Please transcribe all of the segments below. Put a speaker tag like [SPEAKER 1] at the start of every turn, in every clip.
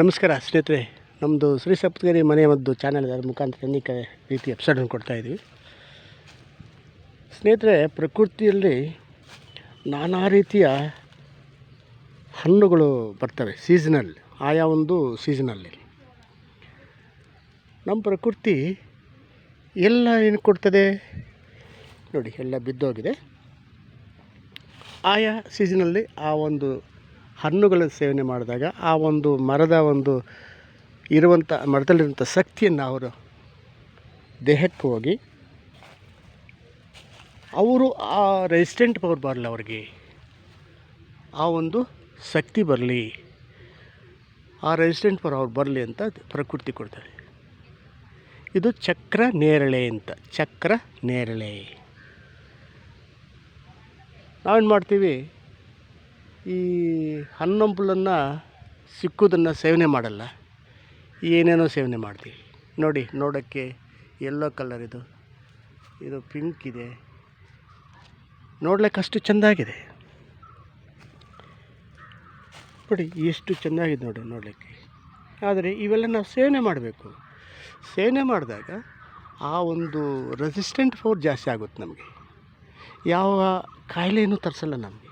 [SPEAKER 1] ನಮಸ್ಕಾರ ಸ್ನೇಹಿತರೆ ನಮ್ಮದು ಶ್ರೀ ಸಪ್ತಗಿರಿ ಮನೆ ಮದ್ದು ಚಾನಲ್ ಅದರ ಮುಖಾಂತರ ಅನೇಕ ರೀತಿಯ ಎಪಿಸೋಡನ್ನು ಕೊಡ್ತಾಯಿದ್ದೀವಿ ಸ್ನೇಹಿತರೆ, ಪ್ರಕೃತಿಯಲ್ಲಿ ನಾನಾ ರೀತಿಯ ಹಣ್ಣುಗಳು ಬರ್ತವೆ ಸೀಸನಲ್ ಆಯಾ ಒಂದು ಸೀಸನಲ್ಲಿ ನಮ್ಮ ಪ್ರಕೃತಿ ಎಲ್ಲ ಏನು ಕೊಡ್ತದೆ? ನೋಡಿ, ಎಲ್ಲ ಬಿದ್ದೋಗಿದೆ. ಆಯಾ ಸೀಸನಲ್ಲಿ ಆ ಒಂದು ಹಣ್ಣುಗಳ ಸೇವನೆ ಮಾಡಿದಾಗ ಆ ಒಂದು ಮರದ ಒಂದು ಇರುವಂಥ, ಮರದಲ್ಲಿರುವಂಥ ಶಕ್ತಿಯನ್ನು ಅವರು ದೇಹಕ್ಕೆ ಹೋಗಿ ಅವರು ಆ ರೆಸಿಸ್ಟೆಂಟ್ ಪವರ್ ಬರಲಿ ಅವ್ರಿಗೆ ಆ ಒಂದು ಶಕ್ತಿ ಬರಲಿ. ಆ ರೆಸಿಸ್ಟೆಂಟ್ ಪವರ್ ಅವ್ರು ಬರಲಿ ಅಂತ ಪ್ರಕೃತಿ ಕೊಡ್ತಾರೆ. ಇದು ಚಕ್ರ ನೇರಳೆ ಅಂತ, ಚಕ್ರ ನೇರಳೆ. ನಾವೇನು ಮಾಡ್ತೀವಿ ಈ ಹಣ್ಣಂಪಲನ್ನು ಸಿಕ್ಕುದನ್ನು ಸೇವನೆ ಮಾಡಲ್ಲ. ಏನೇನೋ ಸೇವನೆ ಮಾಡ್ತೀವಿ. ನೋಡಿ, ನೋಡೋಕ್ಕೆ ಎಲ್ಲೋ ಕಲರ್ ಇದು. ಇದು ಪಿಂಕ್ ಇದೆ. ನೋಡ್ಲಿಕ್ಕೆ ಅಷ್ಟು ಚೆಂದಾಗಿದೆ. ನೋಡಿ, ಎಷ್ಟು ಚೆನ್ನಾಗಿದೆ ನೋಡಿ ನೋಡಲಿಕ್ಕೆ. ಆದರೆ ಇವೆಲ್ಲ ನಾವು ಸೇವನೆ ಮಾಡಬೇಕು. ಸೇವನೆ ಮಾಡಿದಾಗ ಆ ಒಂದು ರೆಸಿಸ್ಟೆಂಟ್ ಫೋರ್ ಜಾಸ್ತಿ ಆಗುತ್ತೆ ನಮಗೆ. ಯಾವ ಕಾಯಿಲೆಯೂ ತರಿಸಲ್ಲ ನಮಗೆ.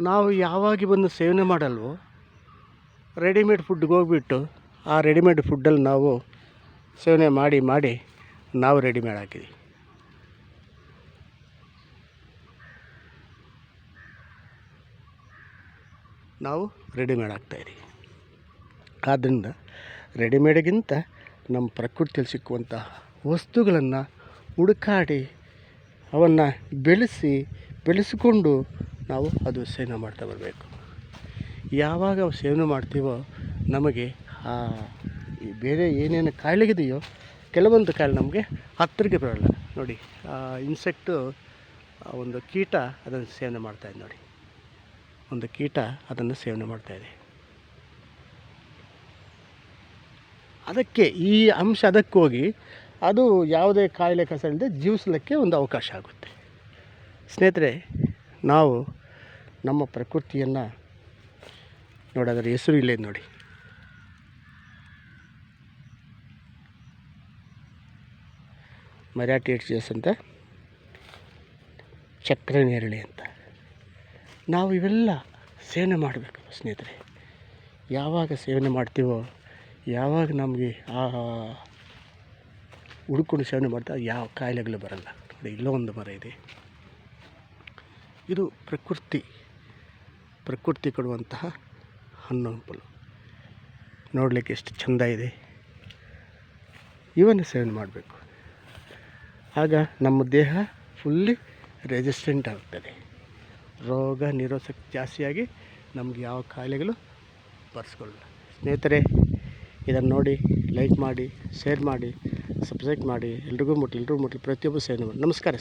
[SPEAKER 1] ನಾವು ಯಾವಾಗ ಬಂದು ಸೇವನೆ ಮಾಡಲ್ವೋ ರೆಡಿಮೇಡ್ ಫುಡ್ಗೆ ಹೋಗ್ಬಿಟ್ಟು ಆ ರೆಡಿಮೇಡ್ ಫುಡ್ಡಲ್ಲಿ ನಾವು ಸೇವನೆ ಮಾಡಿ ಮಾಡಿ ನಾವು ರೆಡಿಮೇಡ್ ಹಾಕಿದ್ವಿ ನಾವು ರೆಡಿಮೇಡ್ ಆಗ್ತಾಯಿದ್ದೀವಿ ಆದ್ದರಿಂದ ರೆಡಿಮೇಡ್ಗಿಂತ ನಮ್ಮ ಪ್ರಕೃತಿಯಲ್ಲಿ ಸಿಕ್ಕುವಂತಹ ವಸ್ತುಗಳನ್ನು ಹುಡುಕಾಡಿ ಅವನ್ನು ಬೆಳೆಸಿ, ಬೆಳೆಸಿಕೊಂಡು ನಾವು ಅದು ಸೇವನೆ ಮಾಡ್ತಾ ಬರಬೇಕು. ಯಾವಾಗ ಅವು ಸೇವನೆ ಮಾಡ್ತೀವೋ ನಮಗೆ ಆ ಬೇರೆ ಏನೇನು ಕಾಯಿಲೆಗಿದೆಯೋ ಕೆಲವೊಂದು ಕಾಯಿಲೆ ನಮಗೆ ಹತ್ತಿರಕ್ಕೆ ಬರೋಲ್ಲ. ನೋಡಿ, ಆ ಇನ್ಸೆಕ್ಟು ಒಂದು ಕೀಟ ಅದನ್ನು ಸೇವನೆ ಮಾಡ್ತಾಯಿದೆ ನೋಡಿ. ಒಂದು ಕೀಟ ಅದನ್ನು ಸೇವನೆ ಮಾಡ್ತಾಯಿದೆ ಅದಕ್ಕೆ ಈ ಅಂಶ ಅದಕ್ಕೆ ಹೋಗಿ ಅದು ಯಾವುದೇ ಕಾಯಿಲೆ ಕಸ ಇಲ್ಲದೆ ಜೀವಿಸಲಿಕ್ಕೆ ಒಂದು ಅವಕಾಶ ಆಗುತ್ತೆ. ಸ್ನೇಹಿತರೆ ನಾವು ನಮ್ಮ ಪ್ರಕೃತಿಯನ್ನು ನೋಡಿ ಅದರ ಹೆಸರು ಇಲ್ಲೇ ನೋಡಿ. ಮರಾಠಿ ಎಡ್ಜಸ್ ಅಂತ ಚಕ್ರ ನೇರಳೆ ಅಂತ. ನಾವು ಇವೆಲ್ಲ ಸೇವನೆ ಮಾಡಬೇಕು ಸ್ನೇಹಿತರೆ. ಯಾವಾಗ ಸೇವನೆ ಮಾಡ್ತೀವೋ, ಯಾವಾಗ ನಮಗೆ ಆ ಹುಡ್ಕೊಂಡು ಸೇವನೆ ಮಾಡ್ತಾ ಯಾವ ಕಾಯಿಲೆಗಳು ಬರಲ್ಲ. ನೋಡಿ ಇಲ್ಲೋ ಒಂದು ಮರ ಇದೆ. ಇದು ಪ್ರಕೃತಿ ಪ್ರಕೃತಿ ಕೊಡುವಂತಹ ಹಣ್ಣು ಹಂಪಲು. ನೋಡಲಿಕ್ಕೆ ಎಷ್ಟು ಚೆಂದ ಇದೆ. ಇವನ್ನು ಸೇವನೆ ಮಾಡಬೇಕು. ಆಗ ನಮ್ಮ ದೇಹ ಫುಲ್ಲಿ ರೆಸಿಸ್ಟೆಂಟ್ ಆಗ್ತದೆ. ರೋಗ ನಿರೋಧಕ ಜಾಸ್ತಿಯಾಗಿ ನಮಗೆ ಯಾವ ಕಾಯಿಲೆಗಳು ಬರ್ಸ್ಕೊಳ್ಳಲ್ಲ. ಸ್ನೇಹಿತರೆ, ಇದನ್ನು ನೋಡಿ ಲೈಕ್ ಮಾಡಿ ಶೇರ್ ಮಾಡಿ ಸಬ್ಸ್ಕ್ರೈಬ್ ಮಾಡಿ, ಎಲ್ರಿಗೂ ಮುಟ್ಲಿ ಎಲ್ರಿಗೂ ಮುಟ್ಲಿ ಪ್ರತಿಯೊಬ್ಬರು ಸೇವನೆ ಮಾಡಿ ನಮಸ್ಕಾರ